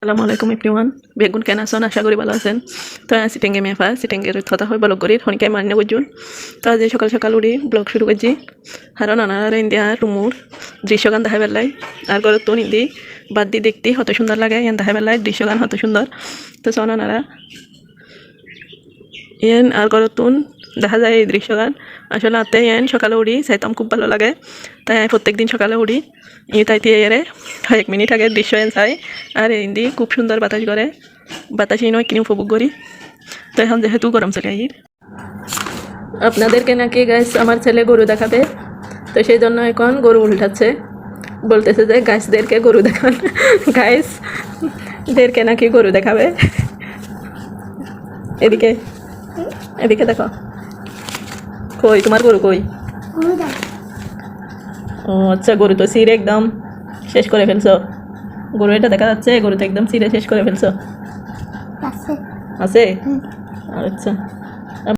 আসসালামু আলাইকুম এভরিওয়ান বেগুন কেন আছেন আশা করি ভালো আছেন। তো সিটেঙ্গে মেফা সিটেঙ্গের থতা হয়, ব্লগ করি। শনিকে মান্য করছুন তো আজ সকাল সকাল উঠি, ব্লগ শুরু করছি। আর নানার ইন্ডিয়া, রুমুর দৃশ্যগান দেখা পেলাই আর ঘর তো নিদি, বাদ দিয়ে দেখতে হত সুন্দর লাগে, ইয়ান দেখা পেলাই দৃশ্যগান হত সুন্দর। তো সো নানারা ইয়ান, আর ঘর তুন দেখা যায় এই দৃশ্যগান। আসলে আতে ইয়ান সকালে উঠি, চাইতাম খুব ভালো লাগে। তাই প্রত্যেক দিন সকালে উঠি। ই তাইতে এরে এক মিনিট আগে দৃশ্য এন চাই। আর এই দি খুব সুন্দর বাতাস করে বাতাসই নয় কিনে উপভোগ করি তো এখন যেহেতু গরম চলে আই আপনাদেরকে নাকি গাছ আমার ছেলে গরু দেখাবে। তো সেই জন্য এখন গরু উল্টাচ্ছে। বলতেছে যে গাছদেরকে গরু দেখান। গাছদেরকে নাকি গরু দেখাবে। এদিকে এদিকে দেখো। কই তোমার গরু কই? ও আচ্ছা গরু তো সিরে একদম শেষ করে ফেলছো। গরু এটা দেখা যাচ্ছে গরু তো একদম সিরে শেষ করে ফেলছো। আছে। আছে? আচ্ছা।